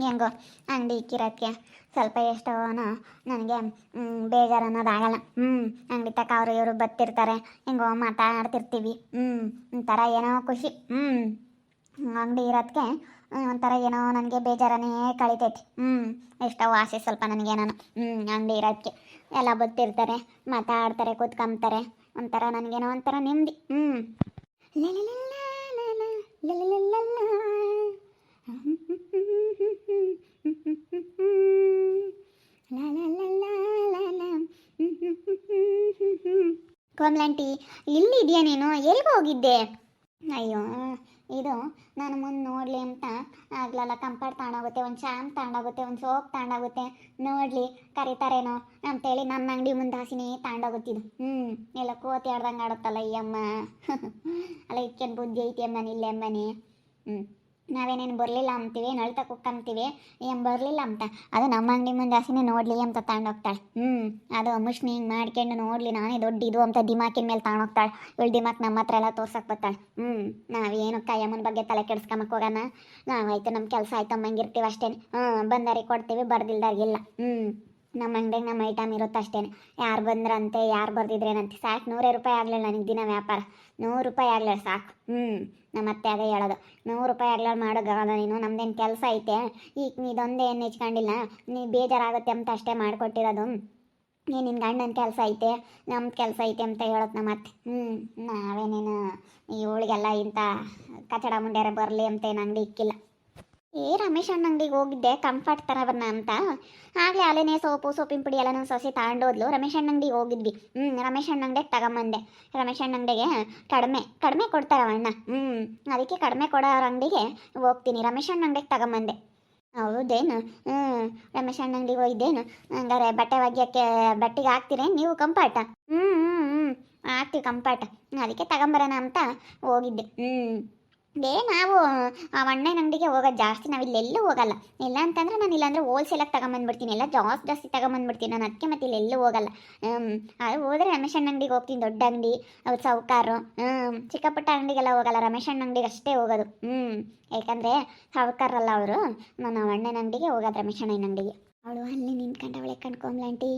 ಹೆಂಗೋ ಅಂಗಡಿ ಇಕ್ಕಿರೋಕ್ಕೆ ಸ್ವಲ್ಪ ಎಷ್ಟೋನೋ ನನಗೆ ಬೇಜಾರು ಅನ್ನೋದಾಗಲ್ಲ ಹ್ಞೂ ಅಂಗಡಿ ತಕ ಅವರು ಇವರು ಬತ್ತಿರ್ತಾರೆ ಹೆಂಗೋ ಮಾತಾಡ್ತಿರ್ತೀವಿ ಹ್ಞೂ ಒಂಥರ ಏನೋ ಖುಷಿ ಹ್ಞೂ ಅಂಗಡಿ ಇರೋದಕ್ಕೆ ಒಂಥರ ಏನೋ ನನಗೆ ಬೇಜಾರನೇ ಕಳಿತೈತಿ ಹ್ಞೂ ಎಷ್ಟೋ ಆಸೆ ಸ್ವಲ್ಪ ನನಗೆ ಏನೋ ಹ್ಞೂ ಅಂಗಡಿ ಇರೋದಕ್ಕೆ ಎಲ್ಲ ಬತ್ತಿರ್ತಾರೆ ಮಾತಾಡ್ತಾರೆ ಕೂತ್ಕೊಂತಾರೆ ಒಂಥರ ನನಗೇನೋ ಒಂಥರ ನೆಮ್ಮದಿ ಹ್ಞೂ ಕೋಮ್ಲಂಟಿ ಇಲ್ಲಿದೆಯಾ ನೀನು? ಎಲ್ಲಿಗೆ ಹೋಗಿದ್ದೆ? ಅಯ್ಯೋ, ಇದು ನಾನು ಮುಂದೆ ನೋಡಲಿ ಅಂತ ಆಗ್ಲಲ್ಲ ಕಂಪರ್ಟ್ ತಗೊಂಡೋಗುತ್ತೆ ಒಂದು ಶ್ಯಾಮ್ ತಗೊಂಡೋಗುತ್ತೆ ಒಂದು ಸೋಪ್ ತಗೊಂಡೋಗುತ್ತೆ ನೋಡಲಿ, ಕರೀತಾರೇನೋ ಅಂತೇಳಿ ನನ್ನ ಅಂಗಡಿ ಮುಂದೆ ಹಾಸಿನಿ ತಗೊಂಡೋಗುತ್ತಿದ್ದು ಹ್ಞೂ ಎಲ್ಲ ಕೋತಿ ಆಡ್ದಂಗೆ ಆಡುತ್ತಲ್ಲ ಈ ಅಮ್ಮ. ಅಲ್ಲ ಇಟ್ಕೊಂಡು ಬುದ್ಧಿ ಐತಿ ಅಮ್ಮನಿ ಇಲ್ಲೇ ಅಮ್ಮನಿ? ಹ್ಞೂ ನಾವೇನೇನು ಬರಲಿಲ್ಲ ಅಂತೀವಿ, ನಳ್ತಾ ಕುಕ್ಕಂತೀವಿ ಏನು ಬರಲಿಲ್ಲ ಅಂತ. ಅದು ನಮ್ಮ ಅಂಗಡಿ ಮುಂದೆ ಹಸಿನೇ ನೋಡಲಿ ಅಂತ ತಗೊಂಡೋಗ್ತಾಳೆ ಹ್ಞೂ ಅದು ಮುಷ್ಣಿ ಹಿಂಗೆ ಮಾಡ್ಕೊಂಡು ನೋಡಲಿ, ನಾನೇ ದೊಡ್ಡ ಇದು ಅಂತ ದಿಮಾಕಿನ ಮೇಲೆ ತಗೊಂಡೋಗ್ತಾಳೆ ಇವಳು ದಿಮಾಕ್ ನಮ್ಮ ಹತ್ರ ಎಲ್ಲ ತೋರ್ಸಕ್ಕೆ ಬರ್ತಾಳೆ. ಹ್ಞೂ ನಾವೇನು ಕಾಯಮ್ಮನ ಬಗ್ಗೆ ತಲೆ ಕೆಡ್ಸ್ಕೊಂಬಕ್ಕೆ ಹೋಗೋಣ? ನಾವಾಯ್ತು ನಮ್ಮ ಕೆಲಸ ಆಯ್ತು ಅಮ್ಮಂಗಿರ್ತೀವಿ ಅಷ್ಟೇ. ಹ್ಞೂ ಬಂದಾರಿಗೆ ಕೊಡ್ತೀವಿ ಬರ್ದಿಲ್ದಾರಿಗಿಲ್ಲ ಹ್ಞೂ ನಮ್ಮ ಅಂಗಡಿಗೆ ನಮ್ಮ ಐಟಮ್ ಇರುತ್ತೆ ಅಷ್ಟೇ ಯಾರು ಬಂದ್ರಂತೆ, ಯಾರು ಬರ್ದಿದ್ರೇನಂತೆ, ಸಾಕು ನೂರೇ ರೂಪಾಯಿ ಆಗಲಿಲ್ಲ ನನಗೆ ದಿನ ವ್ಯಾಪಾರ. ನೂರು ರೂಪಾಯಿ ಆಗ್ಲಾರ ಸಾಕು. ಹ್ಞೂ ನಮ್ಮ ಅತ್ತೆ ಅದೇ ಹೇಳೋದು. ನೂರು ರೂಪಾಯಿ ಆಗಲ್ಲ ಮಾಡೋಕ್ಕಾಗಲ್ಲ ನೀನು, ನಮ್ದೇನು ಕೆಲಸ ಐತೆ? ಈಗ ಇದೊಂದೇ ಏನು ಹೆಚ್ಕೊಂಡಿಲ್ಲ ನೀ ಬೇಜಾರಾಗುತ್ತೆ ಅಂತ ಅಷ್ಟೇ ಮಾಡಿಕೊಟ್ಟಿರೋದು. ನೀ ನಿನ್ನ ಗಂಡನ ಕೆಲಸ ಐತೆ? ನಮ್ಮ ಕೆಲಸ ಐತೆ ಅಂತ ಹೇಳೋದು ನಮ್ಮ ಅತ್ತೆ ಹ್ಞೂ ನಾವೇನೇನು ಇವಳಿಗೆಲ್ಲ ಇಂಥ ಕಚಡ ಮುಂಡ್ಯಾರ ಬರಲಿ ಅಂತ ಏನು ಅಂಗಡಿ ಇಕ್ಕಿಲ್ಲ. ಏ, ರಮೇಶ್ ಅಣ್ಣ ಅಂಗಡಿಗೆ ಹೋಗಿದ್ದೆ ಕಂಫರ್ಟ್ ಥರ ಬನ್ನ ಅಂತ. ಆಗಲೇ ಅಲ್ಲೇನೇ ಸೋಪು, ಸೋಪಿನ ಪುಡಿ ಎಲ್ಲ ನನ್ನ ಸೊಸೆ ತಗೊಂಡೋದ್ಲು ರಮೇಶ್ ಅಣ್ಣ ಅಂಗಡಿಗೆ ಹೋಗಿದ್ವಿ. ಹ್ಞೂ ರಮೇಶ್ ಅಣ್ಣ ಅಂಗಡಿಗೆ ತಗೊಂಬಂದೆ. ರಮೇಶ್ ಅಣ್ಣ ಅಂಗಡಿಗೆ ಕಡಿಮೆ ಕಡಿಮೆ ಕೊಡ್ತಾರ ಅಣ್ಣ. ಹ್ಞೂ ಅದಕ್ಕೆ ಕಡಿಮೆ ಕೊಡೋರ ಅಂಗಡಿಗೆ ಹೋಗ್ತೀನಿ. ರಮೇಶ್ ಅಣ್ಣ ಅಂಗಡಿಗೆ ತಗೊಂಬಂದೆ. ಹೌದೇನು? ಹ್ಞೂ ರಮೇಶ್ ಅಣ್ಣ ಅಂಗಡಿಗೆ ಹೋಗಿದ್ದೇನು? ಹಂಗಾರೆ ಬಟ್ಟೆ ಒಗ್ಯಕ್ಕೆ ಬಟ್ಟೆಗೆ ಹಾಕ್ತೀರೇನು ನೀವು ಕಂಫರ್ಟ ಹ್ಞೂ ಹ್ಞೂ ಹ್ಞೂ ಹಾಕ್ತೀವಿ ಕಂಫರ್ಟ ಅದಕ್ಕೆ ತಗೊಂಬರೋಣ ಅಂತ ಹೋಗಿದ್ದೆ. ಹ್ಞೂ ಬೇ, ನಾವು ಅಣ್ಣನ ಅಂಗಡಿಗೆ ಹೋಗೋದು ಜಾಸ್ತಿ ನಾವು ಇಲ್ಲೆಲ್ಲೂ ಹೋಗಲ್ಲ. ಇಲ್ಲ ಅಂತಂದ್ರೆ ನಾನು ಇಲ್ಲಾಂದ್ರೆ ಹೋಲ್ಸೇಲಾಗಿ ತಗೊಂಬಂದ್ಬಿಡ್ತೀನಿ ಎಲ್ಲ ಜಾಸ್ತಿ ಜಾಸ್ತಿ ತಗೊಂಬಂದ್ಬಿಡ್ತೀನಿ ನಾನು ಅದಕ್ಕೆ ಮತ್ತೆ ಇಲ್ಲೆಲ್ಲೂ ಹೋಗಲ್ಲ. ಅದು ಹೋದ್ರೆ ರಮೇಶ್ ಅಣ್ಣ ಅಂಗಡಿಗೆ ಹೋಗ್ತೀನಿ. ದೊಡ್ಡ ಅಂಗಡಿ ಅವ್ರು ಸಾವುಕಾರು. ಚಿಕ್ಕಪುಟ್ಟ ಅಂಗಡಿಗೆಲ್ಲ ಹೋಗಲ್ಲ. ರಮೇಶ್ ಅಣ್ಣ ಅಂಗಡಿಗೆ ಅಷ್ಟೇ ಹೋಗೋದು. ಹ್ಞೂ ಯಾಕಂದರೆ ಸಾವುಕಾರಲ್ಲ ಅವರು. ನಾನು ಅಣ್ಣನ ಅಂಗಡಿಗೆ ಹೋಗೋದು ರಮೇಶ್ ಅಣ್ಣನ ಅಂಗಡಿಗೆ. ಅವಳು ಅಲ್ಲಿ ನಿಂತ್ಕೊಂಡವಳೆ ಕಣ್ಕೊಂಬ್ಲಂಟಿ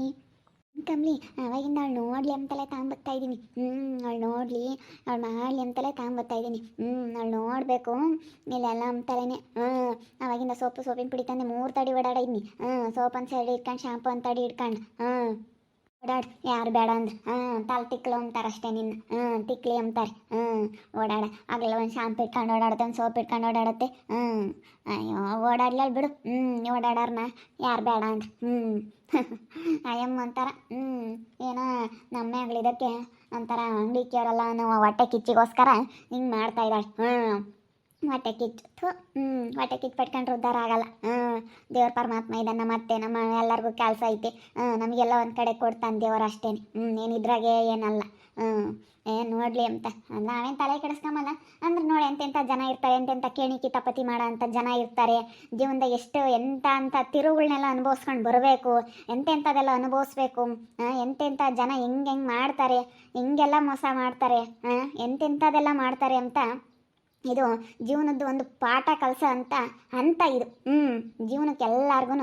ಕಮ್ಲಿ ಅವಾಗಿಂದ ಅವಳು ನೋಡ್ಲಿ ಅಂತಲೇ ತಗೊಂಬರ್ತಾ ಇದ್ದೀನಿ. ಹ್ಞೂ ಅವಳು ನೋಡ್ಲಿ, ಅವಳು ಮಾಡಲಿ ಅಂತಲೇ ತಗೊಂಬರ್ತಾ ಇದ್ದೀನಿ. ಹ್ಞೂ ಅವಳು ನೋಡಬೇಕು. ಇಲ್ಲೆಲ್ಲ ಅಂತಲೇ ಹ್ಞೂ ಅವಾಗಿಂದ ಸೋಪು ಸೋಪಿನ ಪುಡಿ ತಂದೆ ಮೂರು ತಡಿ ಓಡಾಡಿದ್ನಿ ಹ್ಞೂ ಸೋಪ್ ಅಂತ ಸೈಡ್ ಇಟ್ಕೊಂಡು, ಶಾಂಪು ಅಂತ ತಡಿ ಇಟ್ಕೊಂಡು ಹ್ಞೂ ಓಡಾಡ್. ಯಾರು ಬೇಡ ಅಂದ್ರೆ. ಹ್ಞೂ ತಲೆ ತಿಕ್ಲು ಅಂತಾರೆ ಅಷ್ಟೇ ನಿನ್ನ. ಹ್ಞೂ ತಿಕ್ಲಿ ಅಂತಾರೆ ಹ್ಞೂ ಓಡಾಡ. ಆಗಲ್ಲ ಒಂದು ಶಾಂಪು ಇಟ್ಕೊಂಡು ಓಡಾಡುತ್ತೆ ಒಂದು ಸೋಪ್ ಇಟ್ಕೊಂಡು ಓಡಾಡುತ್ತೆ. ಹ್ಞೂ ಅಯ್ಯೋ ಓಡಾಡ್ಲಲ್ಲ ಬಿಡು. ಹ್ಞೂ ಓಡಾಡೋರ್ನ. ಯಾರು ಬೇಡ ಅಂದ್ರೆ. ಹ್ಞೂ ಅಯ್ಯಮ್ಮ ಅಂತಾರ. ಹ್ಞೂ ಏನೋ ನಮ್ಮ ಇದಕ್ಕೆ ಒಂಥರ ಅಂಗಡಿ ಕೇಳಲ್ಲ ನಾವು ಹೊಟ್ಟೆ ಕಿಚ್ಚಿಗೋಸ್ಕರ ಹಿಂಗೆ ಮಾಡ್ತಾ ಇದ್ದಾಳೆ. ಹ್ಞೂ ಹೊಟ್ಟೆ ಕಿಚ್ಚು ಥು ಹ್ಞೂ ಹೊಟ್ಟೆ ಕಿಚ್ಚು ಪಟ್ಕೊಂಡ್ರೆ ಉದ್ಧಾರ ಆಗಲ್ಲ. ಹ್ಞೂ ದೇವ್ರ ಪರಮಾತ್ಮ ಇದೆ ನಮ್ಮ ಅತ್ತೆ ನಮ್ಮ ಎಲ್ಲರಿಗೂ ಕೆಲಸ ಐತೆ. ಹ್ಞೂ ನಮಗೆಲ್ಲ ಒಂದು ಕಡೆ ಕೊಡ್ತಾನೆ ದೇವರು ಅಷ್ಟೇ ಹ್ಞೂ ಏನಿದ್ರಾಗೆ ಏನಲ್ಲ. ಹ್ಞೂ ಏನು ನೋಡಲಿ ಅಂತ. ನಾವೇನು ತಲೆ ಕೆಡಿಸ್ಕೊಂಬಲ್ಲ. ಅಂದ್ರೆ ನೋಡಿ ಎಂತೆಂಥ ಜನ ಇರ್ತಾರೆ ಎಂತೆಂಥ ಕೇಣಿಕಿ ತಪತಿ ಮಾಡೋ ಅಂಥ ಜನ ಇರ್ತಾರೆ. ಜೀವನದಾಗ ಎಷ್ಟು ಎಂಥ ಅಂತ ತಿರುಗಳನ್ನೆಲ್ಲ ಅನುಭವಿಸ್ಕೊಂಡು ಬರಬೇಕು. ಎಂತೆಂಥದ್ದೆಲ್ಲ ಅನುಭವಿಸ್ಬೇಕು. ಎಂತೆಂಥ ಜನ ಹೆಂಗೆ ಹೆಂಗೆ ಮಾಡ್ತಾರೆ, ಹಿಂಗೆಲ್ಲ ಮೋಸ ಮಾಡ್ತಾರೆ ಹಾಂ ಎಂತೆಂಥದ್ದೆಲ್ಲ ಮಾಡ್ತಾರೆ ಅಂತ ಇದು ಜೀವನದ್ದು ಒಂದು ಪಾಠ ಕಲಸ ಅಂತ ಅಂತ ಇದು. ಹ್ಞೂ ಜೀವನಕ್ಕೆ ಎಲ್ಲಾರ್ಗು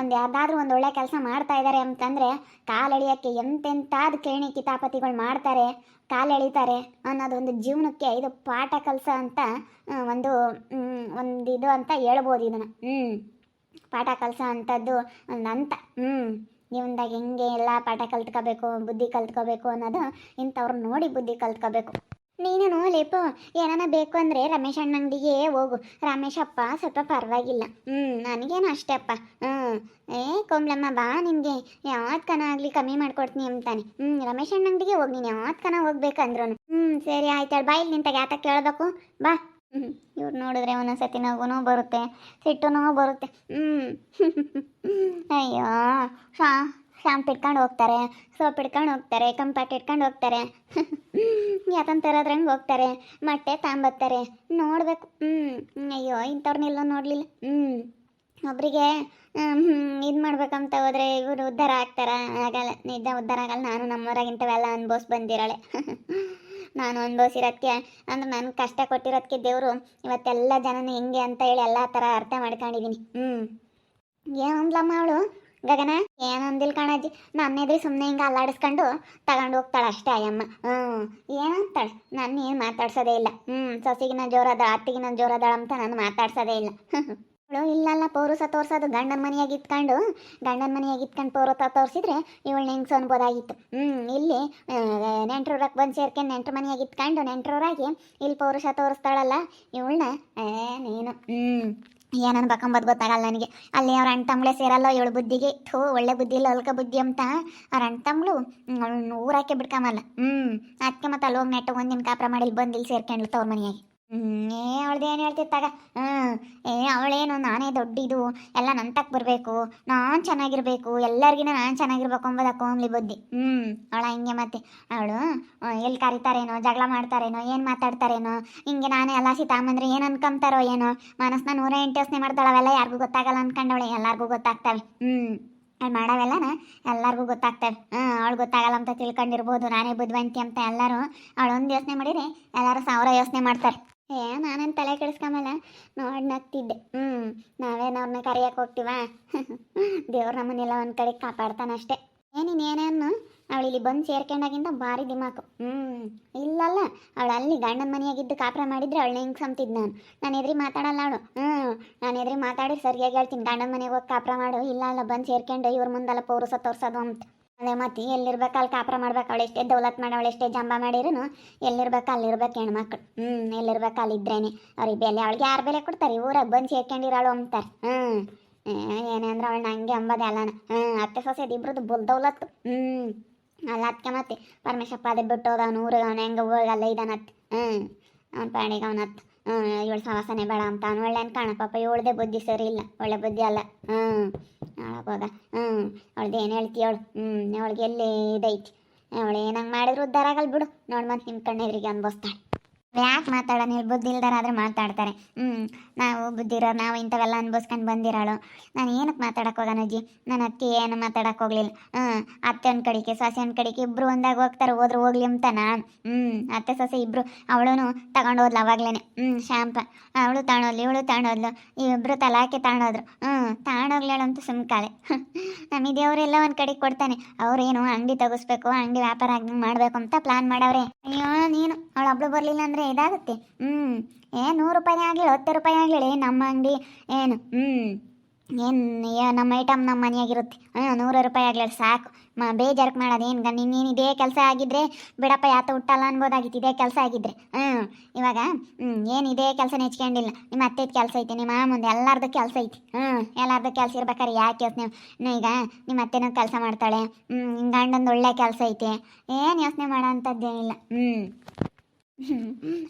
ಒಂದು ಯಾವುದಾದ್ರೂ ಒಂದು ಒಳ್ಳೆ ಕೆಲಸ ಮಾಡ್ತಾ ಇದ್ದಾರೆ ಅಂತಂದರೆ ಕಾಲೆಳೆಯೋಕ್ಕೆ ಎಂತೆಂಥಾದ ಕೇಣಿ ಕಿತಾಪತಿಗಳು ಮಾಡ್ತಾರೆ ಕಾಲೆಳಿತಾರೆ ಅನ್ನೋದೊಂದು ಜೀವನಕ್ಕೆ ಇದು ಪಾಠ ಕಲಸ ಅಂತ ಒಂದು ಒಂದು ಇದು ಅಂತ ಹೇಳ್ಬೋದು ಇದನ್ನು. ಹ್ಞೂ ಪಾಠ ಕಲಸ ಅಂಥದ್ದು ಒಂದು ಅಂತ ಹ್ಞೂ ಜೀವನದಾಗ ಹೆಂಗೆ ಎಲ್ಲ ಪಾಠ ಕಲ್ತ್ಕೋಬೇಕು, ಬುದ್ಧಿ ಕಲ್ತ್ಕೋಬೇಕು ಅನ್ನೋದು ಇಂಥವ್ರು ನೋಡಿ ಬುದ್ಧಿ ಕಲ್ತ್ಕೋಬೇಕು. ನೀನು ಲೇಪು, ಏನಾನ ಬೇಕು ಅಂದರೆ ರಮೇಶ್ ಅಣ್ಣ ಅಂಗಡಿಗೆ ಹೋಗು. ರಮೇಶಪ್ಪ ಸ್ವಲ್ಪ ಪರವಾಗಿಲ್ಲ. ಹ್ಞೂ ನನಗೇನು ಅಷ್ಟೇ ಅಪ್ಪ. ಹ್ಞೂ ಏ ಕೋಮ್ಲಮ್ಮ ಬಾ ನಿನಗೆ ಕನ ಆಗಲಿ ಕಮ್ಮಿ ಮಾಡ್ಕೊಡ್ತೀನಿ ಅಂತಾನೆ ಹ್ಞೂ ರಮೇಶ್ ಅಣ್ಣ ಅಂಗಡಿಗೆ ಹೋಗಿ ನೀನು ಯಾವತ್ತು ಕನ ಹೋಗ್ಬೇಕಂದ್ರು ಹ್ಞೂ ಸರಿ ಆಯ್ತು ಬಾಯಿಲ್ ನಿಂತಾಗ ಯಾತ ಕೇಳಬೇಕು ಬಾ. ಹ್ಞೂ ಇವ್ರು ನೋಡಿದ್ರೆ ಒಂದೊಂದ್ಸತಿ ನಗುನೂ ಬರುತ್ತೆ, ಸಿಟ್ಟುನೂ ಬರುತ್ತೆ. ಹ್ಞೂ ಅಯ್ಯೋ ಶಾಂಪು ಇಟ್ಕೊಂಡು ಹೋಗ್ತಾರೆ, ಸೋಪ್ ಇಟ್ಕೊಂಡು ಹೋಗ್ತಾರೆ ಕಂಪಾಟ್ ಇಟ್ಕೊಂಡು ಹೋಗ್ತಾರೆ. ಯಾತನ್ ತರೋದ್ರಂಗೆ ಹೋಗ್ತಾರೆ. ಮೊಟ್ಟೆ ತಾಂಬತ್ತಾರೆ. ನೋಡಬೇಕು. ಹ್ಞೂ ಅಯ್ಯೋ ಇಂಥವ್ರನ್ನೆಲ್ಲ ನೋಡಲಿಲ್ಲ. ಹ್ಞೂ ಒಬ್ಬರಿಗೆ ಇದು ಮಾಡ್ಬೇಕಂತ ಹೋದ್ರೆ ಇವರು ಉದ್ಧಾರ ಆಗ್ತಾರ. ಆಗಲ್ಲ, ನಿಜ ಉದ್ಧಾರ ಆಗಲ್ಲ. ನಾನು ನಮ್ಮೂರಾಗ ಇಂಥವೆಲ್ಲ ಅನ್ಭವಿಸಿ ಬಂದಿರಾಳೆ. ನಾನು ಅನುಭವಿಸಿರೋದಕ್ಕೆ ಅಂದ್ರೆ ನನ್ನ ಕಷ್ಟ ಕೊಟ್ಟಿರೋದಕ್ಕೆ ದೇವರು ಇವತ್ತೆಲ್ಲ ಜನನ ಹೆಂಗೆ ಅಂತ ಹೇಳಿ ಎಲ್ಲ ಥರ ಅರ್ಥ ಮಾಡ್ಕೊಂಡಿದ್ದೀನಿ ಹ್ಞೂ ಏನಂದ್ಲಮ್ಮ ಅವಳು? ಗಗನ ಏನಂದಿಲ್ಲ ಕಣಜ್ಜಿ? ನನ್ನ ಎದ್ರಿ ಸುಮ್ಮನೆ ಹಿಂಗೆ ಅಲ್ಲಾಡಿಸ್ಕೊಂಡು ತಗೊಂಡು ಹೋಗ್ತಾಳೆ ಅಷ್ಟೇ ಅಯ್ಯಮ್ಮ. ಹ್ಞೂ ಏನಂತಾಳೆ? ನನ್ನ ಏನು ಮಾತಾಡ್ಸೋದೇ ಇಲ್ಲ. ಹ್ಞೂ ಸೊಸಿಗಿನ ಜೋರದ ಅತ್ತಿಗಿನ ಅಂತ ನಾನು ಮಾತಾಡ್ಸೋದೇ ಇಲ್ಲ. ಅವಳು ಇಲ್ಲಲ್ಲ, ಪೌರುಸ ತೋರ್ಸೋದು. ಗಂಡನ ಮನೆಯಾಗ ಇತ್ಕೊಂಡು, ಗಂಡನ ಮನೆಯಾಗ ಇತ್ಕೊಂಡು ಪೌರುಸ ತೋರಿಸಿದ್ರೆ ಇವಳು ಹೆಂಗ್ಸು ಅನ್ಬೋದಾಗಿತ್ತು ಹ್ಞೂ ಇಲ್ಲಿ ನೆಂಟ್ರೂರಕ್ಕೆ ಬಂದು ಸೇರ್ಕೊಂಡು ನೆಂಟ್ರ ಮನೆಯಾಗ ಇತ್ಕೊಂಡು ನೆಂಟ್ರೂರಾಗಿ ಇಲ್ಲಿ ಪೌರುಷ ತೋರಿಸ್ತಾಳಲ್ಲ ಇವಳನ್ನ ನೀನು ಹ್ಞೂ ಏನು ಅನ್ಬೇಕಂಬದು ಗೊತ್ತಾಗಲ್ಲ ನನಗೆ. ಅಲ್ಲಿ ಅವ್ರ ಅಣ್ಣ ಸೇರಲ್ಲ ಇವಳು ಬುದ್ಧಿಗೆ. ಥೋ, ಒಳ್ಳೆ ಬುದ್ಧಿ ಇಲ್ಲ ಅಲ್ಕ ಬುದ್ಧಿ ಅಂತ. ಅವ್ರ ಅಣ್ಣ ಅವಳನ್ನ ಊರಾಕೆ ಬಿಡ್ಕಮಲ್ಲ ಹ್ಞೂ ಅದಕ್ಕೆ ಮತ್ತೆ ಅಲ್ಲಿ ಹೋಗಿ ನೆಟ್ಟು ಒಂದಿನ ಕಾಪ್ರ ಮಾಡಿ ಇಲ್ಲಿ ಬಂದು ಇಲ್ಲಿ ಸೇರ್ಕೊಂಡ್ಲು ತವ್ರ ಮನೆಯಾಗಿ. ಏ ಏನು ಹೇಳ್ತಿತ್ತಾಗ ಹ್ಞೂ ಏ, ಅವಳೇನು, ನಾನೇ ದೊಡ್ಡಿದು, ಎಲ್ಲ ನನ್ನ ತಕ್ಕ ಬರಬೇಕು, ನಾನು ಚೆನ್ನಾಗಿರ್ಬೇಕು, ಎಲ್ಲರಿಗಿನ ನಾನು ಚೆನ್ನಾಗಿರ್ಬೇಕು ಅಂಬೋದ ಕೋಮ್ಲಿ ಬುದ್ಧಿ. ಹ್ಞೂ ಅವಳ ಹಿಂಗೆ ಮತ್ತೆ. ಅವಳು ಎಲ್ಲಿ ಕರಿತಾರೇನೋ, ಜಗಳ ಮಾಡ್ತಾರೇನೋ, ಏನು ಮಾತಾಡ್ತಾರೇನೋ, ಹಿಂಗೆ ನಾನೇ ಎಲ್ಲ ಸೀತಾಮಂದ್ರೆ ಏನು ಅನ್ಕೊಂತಾರೋ ಏನೋ ಮನಸ್ಸನ್ನ ನೂರ ಎಂಟು ಯೋಚನೆ ಮಾಡ್ತಾಳ ಅವೆಲ್ಲ ಯಾರಿಗೂ ಗೊತ್ತಾಗಲ್ಲ ಅನ್ಕೊಂಡವಳೆ, ಎಲ್ಲಾರ್ಗೂ ಗೊತ್ತಾಗ್ತವೆ. ಹ್ಞೂ ಅಲ್ಲಿ ಮಾಡವೆಲ್ಲನ ಎಲ್ಲರಿಗೂ ಗೊತ್ತಾಗ್ತವೆ. ಹಾಂ ಅವಳು ಗೊತ್ತಾಗಲ್ಲ ಅಂತ ತಿಳ್ಕೊಂಡಿರ್ಬೋದು, ನಾನೇ ಬುದ್ಧಿವಂತಿ ಅಂತ ಎಲ್ಲರೂ, ಅವಳು ಒಂದು ಯೋಚನೆ ಮಾಡಿದ್ರೆ ಎಲ್ಲರೂ ಸಾವಿರ ಯೋಚನೆ ಮಾಡ್ತಾರೆ. ಏ, ನಾನೇನು ತಲೆ ಕೆಡಿಸ್ಕೊಂಬಲ್ಲ. ನೋಡಿ, ನಗ್ತಿದ್ದೆ. ಹ್ಞೂ ನಾವೇನವ್ರನ್ನ ಕರಿಯಕ್ಕೆ ಹೋಗ್ತೀವ? ದೇವ್ರ ನಮ್ಮನ್ನೆಲ್ಲ ಒಂದು ಕಡೆ ಕಾಪಾಡ್ತಾನಷ್ಟೇ. ಏನಿನ್ ಏನೇನು ಅವಳು ಇಲ್ಲಿ ಬಂದು ಸೇರ್ಕೊಂಡಾಗಿಂದ ಭಾರಿ ದಿಮಾಕು. ಹ್ಞೂ ಇಲ್ಲಲ್ಲ, ಅವಳು ಅಲ್ಲಿ ಗಂಡನ ಮನೆಯಾಗಿದ್ದು ಕಾಪ್ರ ಮಾಡಿದ್ರೆ ಅವಳನ್ನ ಹೆಂಗೆ ಸಂತಿದ್ದು ನಾನು. ನಾನು ಎದ್ರಿ ಮಾತಾಡಲ್ಲ ಅವಳು. ಹ್ಞೂ ನಾನು ಎದ್ರಿ ಮಾತಾಡಿ ಸರಿಯಾಗಿ ಹೇಳ್ತೀನಿ. ಗಂಡನ ಮನೆಗೆ ಹೋಗಿ ಕಾಪ್ರ ಮಾಡು. ಇಲ್ಲ ಅಲ್ಲ, ಬಂದು ಸೇರ್ಕೊಂಡು ಇವ್ರ ಮುಂದೆಲ್ಲ ಪೌರುಸ ತೋರ್ಸೋದು ಅಂತ. ಅದೇ ಮತ್ತೆ ಎಲ್ಲಿರ್ಬೇಕು ಅಲ್ಲಿ ಕಾಪ್ರ ಮಾಡ್ಬೇಕು, ಅವಳು ಎಷ್ಟೇ ದೌಲತ್ ಮಾಡವಳು ಎಷ್ಟೇ ಜಂಬ ಮಾಡಿರೂ ಎಲ್ಲಿರ್ಬೇಕು ಅಲ್ಲಿರ್ಬೇಕು ಹೆಣ್ಮಕ್ಳು. ಹ್ಞೂ ಎಲ್ಲಿರ್ಬೇಕು ಅಲ್ಲಿದ್ರೇನೆ. ಅವ್ರಿಗೆ ಬೆಲೆ, ಅವಳಿಗೆ ಯಾರು ಬೆಲೆ ಕೊಡ್ತಾರೆ? ಊರಾಗ ಬಂದು ಸೇರ್ಕೊಂಡಿರೋಳು ಅಂತಾರೆ ಹ್ಞೂ ಏನಂದ್ರೆ ಅವಳು ನಂಗೆ ಅಂಬದೆ ಅಲ್ಲನ ಹ್ಞೂ ಅತ್ತೆ ಸೊಸೆದು ಇಬ್ರದ್ದು ಬುಲ್ ದೌಲತ್ತು. ಹ್ಞೂ ಅಲ್ಲ ಅದಕ್ಕೆ ಮತ್ತೆ ಪರಮೇಶಪ್ಪ ಅದೇ ಬಿಟ್ಟು ಹೋದವನು ಊರಿಗೆ, ಅವ್ನು ಹೆಂಗೆ ಹೋಗಲ್ಲ ಇದಾನತ್. ಹ್ಞೂ ಅವ್ನ ಪಾಣಿಗೆ ಅವನತ್. ಹ್ಞೂ ಇವಳು ಸವಾಸನೆ ಬೇಡ ಅಂತ ಒಳ್ಳೆನ್ ಕಾಣ ಪಾಪ ಇವಳ್ದೆ ಬುದ್ಧಿ ಸರಿ ಇಲ್ಲ. ಒಳ್ಳೆ ಬುದ್ಧಿ ಅಲ್ಲ. ಹ್ಞೂ ಹೋಗ. ಹ್ಞೂ ಅವಳ್ದು ಏನು ಹೇಳ್ತಿ ಅವಳು? ಹ್ಞೂ ಅವಳಿಗೆ ಎಲ್ಲಿ ಇದೈತಿ. ಅವಳು ಏನಂಗೆ ಮಾಡಿದ್ರು ಉದ್ಧಾರ ಆಗಲ್ಲ ಬಿಡು. ನೋಡಿ ಮತ್ತೆ ನಿಮ್ಮ ಕಣ್ಣೆದ್ರಿಗೆ ಅನ್ಭವಿಸ್ತಾಳೆ ಯಾಕೆ ಮಾತಾಡೋಣ? ಹೇಳಿ ಬುದ್ಧಿ ಇಲ್ದಾರಾದ್ರೆ ಮಾತಾಡ್ತಾರೆ. ಹ್ಞೂ ನಾವು ಬುದ್ಧಿ ಇರೋರು, ನಾವು ಇಂಥವೆಲ್ಲ ಅನ್ಭವಿಸ್ಕೊಂಡು ಬಂದಿರೋಳು. ನಾನು ಏನಕ್ಕೆ ಮಾತಾಡಕ್ಕೆ ಹೋಗೋಣ ಅಜ್ಜಿ? ನನ್ನ ಅತ್ತೆ ಏನು ಮಾತಾಡಕ್ಕೆ ಹೋಗ್ಲಿಲ್ಲ. ಹ್ಞೂ ಅತ್ತೆ ಒಂದು ಕಡೆಗೆ, ಸೊಸೆ ಒಂದು ಕಡೆಗೆ ಇಬ್ಬರು ಒಂದಾಗ ಹೋಗ್ತಾರೆ, ಹೋದ್ರೆ ಹೋಗ್ಲಿ ಅಂತ ನಾನು. ಹ್ಞೂ ಅತ್ತೆ, ಸೊಸೆ ಇಬ್ಬರು ಅವಳು ತಗೊಂಡು ಹೋದ್ಲು ಅವಾಗ್ಲೇ ಹ್ಞೂ ಶಾಂಪ. ಅವಳು ತಗೊಂಡೋದ್ಲು ಇವಳು ತಗೊಂಡೋದ್ಲು ಇಬ್ಬರು ತಲಾಕೆ ತಗೊಂಡೋದ್ರು ಹ್ಞೂ ತಗೊಂಡೋಗ್ಲೇಳು ಅಂತ ಸುಮ್ಕಾಳೆ ನಮಗೆ ದೇವರೆಲ್ಲ ಒಂದು ಕಡೆಗೆ ಕೊಡ್ತಾನೆ. ಅವರೇನು ಅಂಗಡಿ ತೆಗಿಸ್ಬೇಕು, ಅಂಗಡಿ ವ್ಯಾಪಾರ ಆಗಿ ಮಾಡಬೇಕು ಅಂತ ಪ್ಲಾನ್ ಮಾಡವ್ರೆ. ಅಯ್ಯೋ, ನೀನು. ಅವಳು ಒಬ್ಳು ಬರಲಿಲ್ಲ ಅಂದರೆ ಇದಾಗುತ್ತೆ. ಹ್ಞೂ ಏ, ನೂರು ರೂಪಾಯಿ ಆಗಲಿ, ಹತ್ತು ರೂಪಾಯಿ ಆಗಲಿ ನಮ್ಮ ಅಂಗಡಿ ಏನು ಹ್ಞೂ ಏನು ನಮ್ಮ ಐಟಮ್ ನಮ್ಮ ಮನೆಯಾಗಿರುತ್ತೆ. ಹ್ಞೂ ನೂರು ರೂಪಾಯಿ ಆಗಲಿ ಸಾಕು. ಮ ಬೇಜಾರಕ್ಕೆ ಮಾಡೋದು ಏನ್ ಗಂಡು ಇನ್ನೇನು ಇದೇ ಕೆಲಸ ಆಗಿದ್ರೆ ಬಿಡಪ್ಪ, ಯಾತ ಹುಟ್ಟಲ್ಲ ಅನ್ಬೋದಾಗಿತ್ತು, ಇದೇ ಕೆಲಸ ಆಗಿದ್ರೆ. ಹ್ಞೂ ಇವಾಗ ಹ್ಞೂ ಏನು ಇದೇ ಕೆಲಸ ನೆಚ್ಕೊಂಡಿಲ್ಲ ನಿಮ್ಮ ಅತ್ತೆ ಕೆಲಸ ಐತೆ, ನಿಮ್ಮ ಮುಂದೆ ಎಲ್ಲಾರ್ದು ಕೆಲಸ ಐತಿ. ಹ್ಞೂ ಎಲ್ಲಾರ್ದು ಕೆಲಸ ಇರ್ಬೇಕಾದ್ರೆ ಯಾಕೆ ಯೋಚನೆ ಈಗ ನಿಮ್ಮ ಅತ್ತೆನೂ ಕೆಲಸ ಮಾಡ್ತಾಳೆ. ಹ್ಞೂ ಗಂಡಂದು ಒಳ್ಳೆ ಕೆಲಸ ಐತೆ. ಏನು ಯೋಚನೆ ಮಾಡೋ ಅಂಥದ್ದೇನಿಲ್ಲ. ಹ್ಞೂ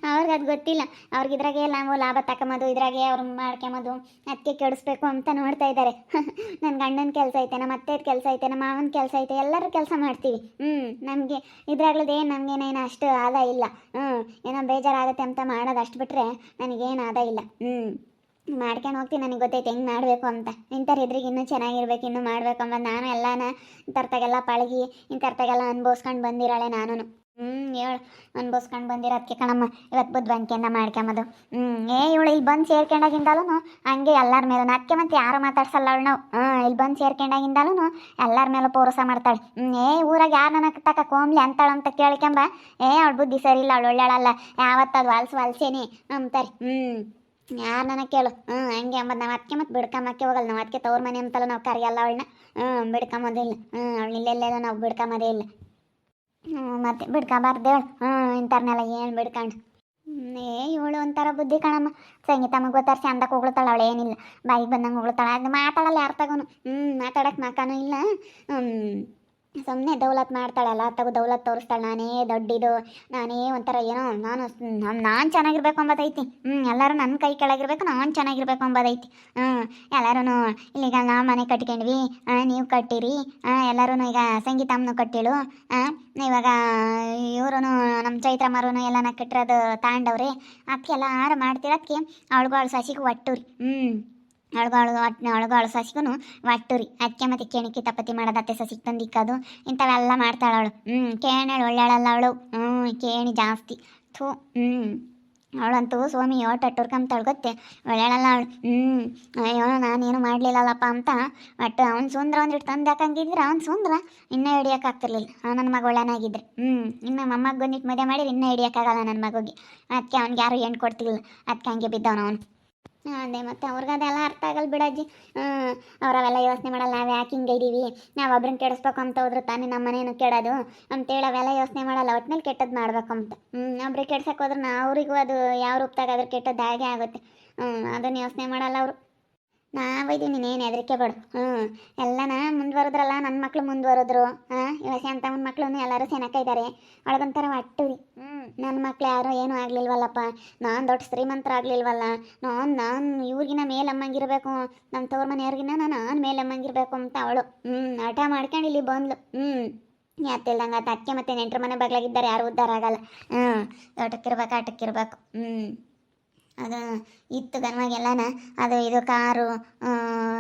ಅವ್ರಿಗೆ ಅದು ಗೊತ್ತಿಲ್ಲ. ಅವ್ರಿಗೆ ಇದ್ರಾಗೆ ನಾವು ಲಾಭ ತಕೊಂಬೋದು ಇದ್ರಾಗೆ ಅವ್ರು ಮಾಡ್ಕೊಂಬೋದು ಅದಕ್ಕೆ ಕೆಡಿಸ್ಬೇಕು ಅಂತ ನೋಡ್ತಾ ಇದ್ದಾರೆ ನನ್ನ ಗಂಡನ ಕೆಲಸ ಐತೆ ನಮ್ಮ ಅತ್ತೆದ ಕೆಲಸ ಐತೆ ನಮ್ಮ ಮಾವನ ಕೆಲಸ ಐತೆ, ಎಲ್ಲರೂ ಕೆಲಸ ಮಾಡ್ತೀವಿ. ಹ್ಞೂ ನಮಗೆ ಇದ್ರಾಗ್ಲದೇನು ನಮಗೇನೇನು ಅಷ್ಟು ಆದಾಯ ಇಲ್ಲ. ಹ್ಞೂ ಏನೋ ಬೇಜಾರಾಗುತ್ತೆ ಅಂತ ಮಾಡೋದು ಅಷ್ಟು ಬಿಟ್ಟರೆ ನನಗೇನು ಆದಾಯ ಇಲ್ಲ. ಹ್ಞೂ ಮಾಡ್ಕೊಂಡು ಹೋಗ್ತೀನಿ ನನಗೆ ಗೊತ್ತೈತೆ, ಹೆಂಗೆ ಮಾಡಬೇಕು ಅಂತ. ಇಂಥವ್ರು ಇದ್ರಿಗೆ ಇನ್ನೂ ಚೆನ್ನಾಗಿರ್ಬೇಕು, ಇನ್ನೂ ಮಾಡ್ಬೇಕು ಅಂಬ ನಾನು ಎಲ್ಲಾನ ಇಂಥರ್ತಾಗೆಲ್ಲ ಪಳಗಿ ಇಂಥರ್ತಾಗೆಲ್ಲ ಅನ್ಭವಿಸ್ಕೊಂಡು ಬಂದಿರಾಳೆ ನಾನು ಹ್ಞೂ ಹೇಳು. ಅನ್ಭವಿಸ್ಕೊಂಡು ಬಂದಿರೋದಕ್ಕೆ ಕಣಮ್ಮ ಇವತ್ತು ಬುದ್ಧಿವಂತಿಕೆಯಿಂದ ಮಾಡ್ಕೊಂಬದು. ಹ್ಞೂ ಏ, ಇವಳು ಇಲ್ಲಿ ಬಂದು ಸೇರ್ಕೊಂಡಾಗಿಂದಲೂ ಹಂಗೆ ಎಲ್ಲರ ಮೇಲೂ ಅದಕ್ಕೆ ಮತ್ತೆ ಯಾರು ಮಾತಾಡ್ಸಲ್ಲ ಅವಳು ನಾವು. ಹ್ಞೂ ಇಲ್ಲಿ ಬಂದು ಸೇರ್ಕೊಂಡಾಗಿಂದಲೂ ಎಲ್ಲರ ಮೇಲೂ ಪೋರಸ ಮಾಡ್ತಾಳೆ. ಹ್ಞೂ ಏ, ಊರಾಗ ಯಾರು ನನಗೆ ತಕ್ಕ ಕೋಮ್ಲಿ ಅಂತಾಳು ಅಂತ ಕೇಳ್ಕೊಂಬ. ಏ, ಅವಳು ಬುದ್ಧಿ ಸರಿ ಇಲ್ಲ, ಅವಳು ಒಳ್ಳೆಳಲ್ಲ ಯಾವತ್ತದು ವಾಲ್ಸ್ ವಾಲ್ಸೇನಿ. ಅಂತಾರೆ ಹ್ಞೂ ಯಾರು ನನಗೆ ಕೇಳು. ಹ್ಞೂ ಹಂಗೆ ಅಂಬದು ನಾವು. ಅದಕ್ಕೆ ಮತ್ತೆ ಬಿಡ್ಕೊಂಬಕ್ಕೆ ಹೋಗಲ್ಲ ನಾವು. ಅದಕ್ಕೆ ತವ್ರ ಮನೆ ಅಂತಲ್ಲ ನಾವು ಕರೆಯಲ್ಲ ಅವಳನ್ನ. ಹ್ಞೂ ಬಿಡ್ಕೊಂಬೋದಿಲ್ಲ ಹ್ಞೂ ಅವಳು ಇಲ್ಲೆಲ್ಲ ನಾವು ಬಿಡ್ಕೊಂಬೋದೇ ಇಲ್ಲ. ಮತ್ತೆ ಬಿಡ್ಕೊಬಾರ್ದು ಹ್ಞೂ ಇಂಥವ್ರನ್ನೆಲ್ಲ ಏನು ಬಿಡ್ಕಂಡು. ಏ, ಇವಳು ಒಂಥರ ಬುದ್ಧಿ ಕಣಮ್ಮ. ಸಂಗೀತಮ್ಮ ಗೊತ್ತಾರ ಚಂದಕ್ಕೆ ಹೋಗ್ಲತ್ತಾಳ ಅವಳು ಏನಿಲ್ಲ. ಬಾಯಿಗೆ ಬಂದಂಗೆ ಹೋಗ್ಲತ್ತಾಳ ಅದು ಮಾತಾಡಲ್ಲ ಯಾರು ತಗೋನು. ಹ್ಞೂ ಮಾತಾಡಕ್ಕೆ ಮಕ್ಕನೂ ಇಲ್ಲ. ಸುಮ್ಮನೆ ದೌಲತ್ ಮಾಡ್ತಾಳಲ್ಲ, ತಗೋ ದೌಲತ್ ತೋರಿಸ್ತಾಳೆ, ನಾನೇ ದೊಡ್ಡಿದು, ನಾನೇ ಒಂಥರ ಏನೋ, ನಾನು ನಾನು ಚೆನ್ನಾಗಿರ್ಬೇಕು ಅಂಬೋದೈತಿ. ಹ್ಞೂ ಎಲ್ಲರೂ ನನ್ನ ಕೈ ಕೆಳಗಿರ್ಬೇಕು, ನಾನು ಚೆನ್ನಾಗಿರ್ಬೇಕು ಅಂಬೋದೈತಿ. ಹ್ಞೂ ಎಲ್ಲರೂ ಇಲ್ಲಿಗ ನಾವು ಮನೆ ಕಟ್ಕೊಂಡ್ವಿ ನೀವು ಕಟ್ಟಿರಿ ಎಲ್ಲರೂ ಈಗ ಸಂಗೀತಮ್ಮನು ಕಟ್ಟಿಳು ಇವಾಗ ಇವರು ನಮ್ಮ ಚೈತ್ರ ಮರುನು ಎಲ್ಲನ ಕಟ್ಟಿರೋದು ತಾಂಡವ್ರಿ ಅದಕ್ಕೆಲ್ಲ ಎಲ್ಲಾರು ಮಾಡ್ತಿರೋದಕ್ಕೆ ಅವಳುಗಳು ಸಸಿಗೆ ಒಟ್ಟುರಿ ಹ್ಞೂ ಅಳ್ಗಾಳು ಒಟ್ಟು ಅಳಬಾಳು ಸಸಿಗೂ ಒಟ್ಟುರಿ ಅದಕ್ಕೆ ಮತ್ತೆ ಕೆಣಕಿ ತಪ್ಪತಿ ಮಾಡೋದತ್ತೆ ಸಸಿಗೆ ತಂದಿಕ್ಕದು. ಇಂಥವೆಲ್ಲ ಮಾಡ್ತಾಳೆ ಅವಳು ಹ್ಞೂ ಕೇಣಳು ಒಳ್ಳೆಳಲ್ಲ ಅವಳು. ಹ್ಞೂ ಕೇಣಿ ಜಾಸ್ತಿ. ಥೂ ಹ್ಞೂ ಅವಳಂತೂ ಸ್ವಾಮಿ ಓಟ ಟುರ್ಕಂತಾಳು ಗೊತ್ತೆ? ಒಳ್ಳೆಯಾಳಲ್ಲ ಅವಳು. ಹ್ಞೂ ಅಯ್ಯೋ, ನಾನೇನು ಮಾಡಲಿಲ್ಲಲ್ಲಪ್ಪ ಅಂತ. ಒಟ್ಟು ಅವ್ನು ಸುಂದ್ರ ಒಂದಿಟ್ಟು ತಂದು ಹಾಕಂಗಿದ್ರೆ ಅವ್ನು ಸುಂದ್ರ ಇನ್ನೂ ಹಿಡಿಯೋಕ್ಕಾಗ್ತಿರ್ಲಿಲ್ಲ. ನನ್ನ ಮಗ ಒಳ್ಳೆನಾಗಿದ್ದರೆ ಹ್ಞೂ ಇನ್ನು ಮೊಮ್ಮಗ ಬಂದಿಟ್ಟು ಮದುವೆ ಮಾಡಿದ್ರೆ ಇನ್ನೂ ಹಿಡಿಯೋಕ್ಕಾಗಲ್ಲ ನನ್ನ ಮಗುಗೆ. ಅದಕ್ಕೆ ಅವ್ನಿಗೆ ಯಾರು ಹೆಣ್ಣು ಕೊಡ್ತಿಲ್ಲ. ಅದಕ್ಕೆ ಹಂಗೆ ಬಿದ್ದವನು ಅವನು. ಅದೇ ಮತ್ತೆ ಅವ್ರಿಗೆ ಅದೆಲ್ಲ ಅರ್ಥ ಆಗಲ್ಲ ಬಿಡಜ್ಜಿ ಅವರವೆಲ್ಲ ಯೋಚನೆ ಮಾಡಲ್ಲ, ನಾವು ಯಾಕೆ ಹಿಂಗೆ ಇದ್ದೀವಿ ನಾವು ಒಬ್ರನ್ನ ಕೆಡಿಸ್ಬೇಕು ಅಂತ ಹೋದ್ರೆ ತಾನೇ ನಮ್ಮ ಮನೇನು ಕೆಡೋದು? ಅಂತೇಳಿ ಅವೆಲ್ಲ ಯೋಚನೆ ಮಾಡಲ್ಲ ಒಟ್ನಲ್ಲಿ ಕೆಟ್ಟದ್ದು ಮಾಡ್ಬೇಕು ಅಂತ. ಒಬ್ರಿಗೆ ಕೆಡ್ಸಕ್ಕೆ ಹೋದ್ರೆ ಅವರಿಗೂ ಅದು ಯಾವ ರೂಪದಾಗಾದ್ರೆ ಕೆಟ್ಟದ್ದು ಹಾಗೆ ಆಗುತ್ತೆ. ಅದನ್ನು ಯೋಚನೆ ಮಾಡಲ್ಲ ಅವರು. ನಾವೈದು ನೀನೇನು ಹೆದರಿಕೆ ಬೇಡ. ಹ್ಞೂ ಎಲ್ಲನ ಮುಂದುವರೆದ್ರಲ್ಲ ನನ್ನ ಮಕ್ಳು ಮುಂದುವರೆದ್ರು ಹಾಂ ಇವಾಗ ಶಾಂತಮ್ಮನ ಮಕ್ಕಳು ಎಲ್ಲರೂ ಸೆನಕ ಇದ್ದಾರೆ ಒಳಗೊಂಥರ ಒಟ್ಟು ಹ್ಞೂ ನನ್ನ ಮಕ್ಳು ಯಾರು ಏನೂ ಆಗಲಿಲ್ವಲ್ಲಪ್ಪ. ನಾನು ದೊಡ್ಡ ಶ್ರೀಮಂತರಾಗಲಿಲ್ವಲ್ಲ. ನಾನು ನಾನು ಇವ್ರಿಗಿನ ಮೇಲಮ್ಮಂಗಿರಬೇಕು. ನಮ್ಮ ತವ್ರ ಮನೆಯವ್ರಿಗಿನ ನಾನು ಮೇಲಮ್ಮಂಗಿರಬೇಕು ಅಂತ ಅವಳು. ಹ್ಞೂ ಹಠ ಮಾಡ್ಕೊಂಡು ಇಲ್ಲಿ ಬಂದ್ಲು. ಹ್ಞೂ ಯಾತಿಲ್ದಂಗೆ ಅದು ಅಕ್ಕೆ ಮತ್ತು ನೆಂಟ್ರ ಮನೆ ಬಗ್ಲಾಗಿದ್ದಾರೆ ಯಾರು ಉದ್ದಾರ ಆಗಲ್ಲ. ಹ್ಞೂ ತೋಟಕ್ಕಿರ್ಬೇಕು, ಆಟಕ್ಕಿರ್ಬೇಕು. ಹ್ಞೂ ಅದು ಇತ್ತು ಗನ್ವಾಗೆಲ್ಲನ ಅದು ಇದು car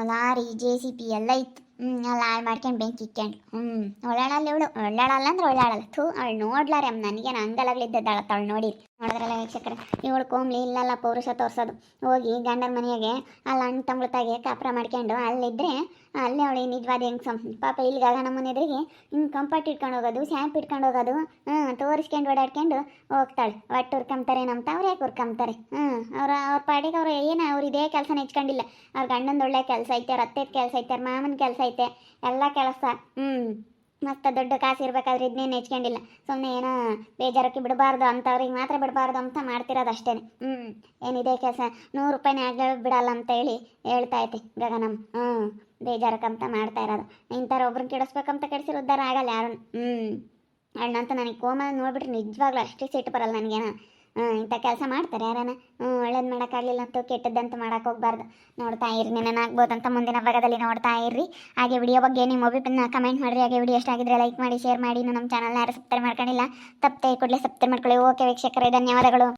lorry J C B ಎಲ್ಲ ಇತ್ತು. ಹ್ಞೂ ಹಾಳು ಮಾಡ್ಕೊಂಡು ಬೆಂಕಿ ಇಕ್ಕೊಂಡು ಹ್ಞೂ ಒಳ್ಳಾಳಲ್ಲ ಇವಳು. ಒಳ್ಳಾಳಲ್ಲ ಅಂದ್ರೆ ಒಳ್ಳಾಳಲ್ಲ ಥೂ, ಅವಳು ನೋಡ್ಲಾರೆ. ನನಗೇನು ಅಂಗಲಾಗ್ಲಿದ್ದದ್ದಾಳ ಅವಳು ನೋಡಿ ನೋಡಿದ್ರಲ್ಲ ವೀಕ್ಷಕರೇ, ಇವಳು ಕೋಮ್ಲಿ ಇಲ್ಲಲ್ಲ ಪೌರುಷ ತೋರಿಸೋದು. ಹೋಗಿ ಗಂಡನ ಮನೆಯಾಗೆ ಅಲ್ಲಿ ಅಣ್ಣ ತಮ್ಮಳತಾಗೆ ಕಾಪುರ ಮಾಡ್ಕೊಂಡು ಅಲ್ಲಿದ್ದರೆ ಅಲ್ಲೇ ಅವಳು ನಿಜವಾದ ಹೆಂಗ್ಸ. ಪಾಪ ಇಲ್ಲಿ ಗಗನ ಮನೆ ಎದುರಿಗೆ ಹಿಂಗೆ ಕಂಫರ್ಟ್ ಇಟ್ಕೊಂಡು ಹೋಗೋದು, ಶಾಂಪ್ ಇಟ್ಕೊಂಡು ಹೋಗೋದು ಹ್ಞೂ ತೋರಿಸ್ಕೊಂಡು ಓಡಾಡ್ಕೊಂಡು ಹೋಗ್ತಾಳೆ. ಒಟ್ಟು ಹುರ್ಕೊಂತಾರೆ ನಮ್ಮ ಅವ್ರು ಯಾಕೆ ಹುರ್ಕೊಂತಾರೆ ಹ್ಞೂ ಅವ್ರ ಅವ್ರ ಪಾಡಿಗೆ ಅವ್ರು ಏನು ಅವ್ರು ಇದೇ ಕೆಲಸ ಹೆಚ್ಕೊಂಡಿಲ್ಲ. ಅವ್ರ ಗಂಡಂದು ಒಳ್ಳೆ ಕೆಲಸ ಐತೆ, ಅವ್ರ ಅತ್ತೆದ ಕೆಲಸ ಐತೆ, ಅವ್ರ ಮಾಮನ ಕೆಲಸ ಐತೆ, ಎಲ್ಲ ಕೆಲಸ. ಹ್ಞೂ ಮತ್ತು ದೊಡ್ಡ ಕಾಸು ಇರಬೇಕಾದ್ರೆ ಇದನ್ನೇನು ನೆಚ್ಕೊಂಡಿಲ್ಲ ಸುಮ್ಮನೆ ಏನೋ ಬೇಜಾರಕ್ಕೆ ಬಿಡಬಾರ್ದು ಅಂಥವ್ರಿಗೆ ಮಾತ್ರ ಬಿಡಬಾರ್ದು ಅಂತ ಮಾಡ್ತಿರೋದು ಅಷ್ಟೇ. ಹ್ಞೂ ಏನಿದೆ ಕೆಲಸ? ನೂರು ರೂಪಾಯಿನೇ ಆಗ ಬಿಡಲ್ಲ ಅಂತ ಹೇಳಿ ಹೇಳ್ತಾ ಐತೆ ಗಗನಮ್ ಹ್ಞೂ ಬೇಜಾರಕ್ಕಂತ ಮಾಡ್ತಾ ಇರೋದು. ಇಂಥವ್ರು ಒಬ್ರನ್ನ ಕೆಡಿಸ್ಬೇಕಂತ ಕೆಡಿಸಿರೋ ಉದ್ಧಾರ ಆಗಲ್ಲ ಯಾರು. ಹ್ಞೂ ಅಣ್ಣಂತ ನನಗೆ ಕೋಮ ನೋಡ್ಬಿಟ್ರೆ ನಿಜವಾಗ್ಲೂ ಅಷ್ಟೇ ಸಿಟ್ಟು ಬರಲ್ಲ ನನಗೇನು. ಇಂಥ ಕೆಲಸ ಮಾಡ್ತಾರೆ ಯಾರನ. ಒಳ್ಳೇದು ಮಾಡೋಕ್ಕಾಗಲಿಲ್ಲ ಅಂತ ಕೆಟ್ಟದ್ದಂತ ಮಾಡೋಕೆ ಹೋಗ್ಬಾರ್ದು. ನೋಡ್ತಾ ಇರಿ ಅಂತ ಮುಂದಿನ ಭಾಗದಲ್ಲಿ ನೋಡ್ತಾ ಇರ್ರಿ. ಹಾಗೆ ವಿಡಿಯೋ ಬಗ್ಗೆ ನಿಮ್ಮ ಒಬಿಪಿನ ಕಮೆಂಟ್ ಮಾಡಿರಿ. ಹಾಗೆ ವಿಡಿಯೋ ಎಷ್ಟು ಆಗಿದ್ರೆ ಲೈಕ್ ಮಾಡಿ ಶೇರ್ ಮಾಡಿ. ನಮ್ಮ ಚಾನಲ್ನ ಯಾರು ಸಬ್ಸ್ಕ್ರೈಬ್ ಮಾಡ್ಕೊಂಡಿಲ್ಲ, ತಪ್ಪದೆ ಕೂಡಲೇ ಸಬ್ಸ್ಕ್ರೈಬ್ ಮಾಡ್ಕೊಳ್ಳಿ. ಓಕೆ ವೀಕ್ಷಕರೇ, ಧನ್ಯವಾದಗಳು.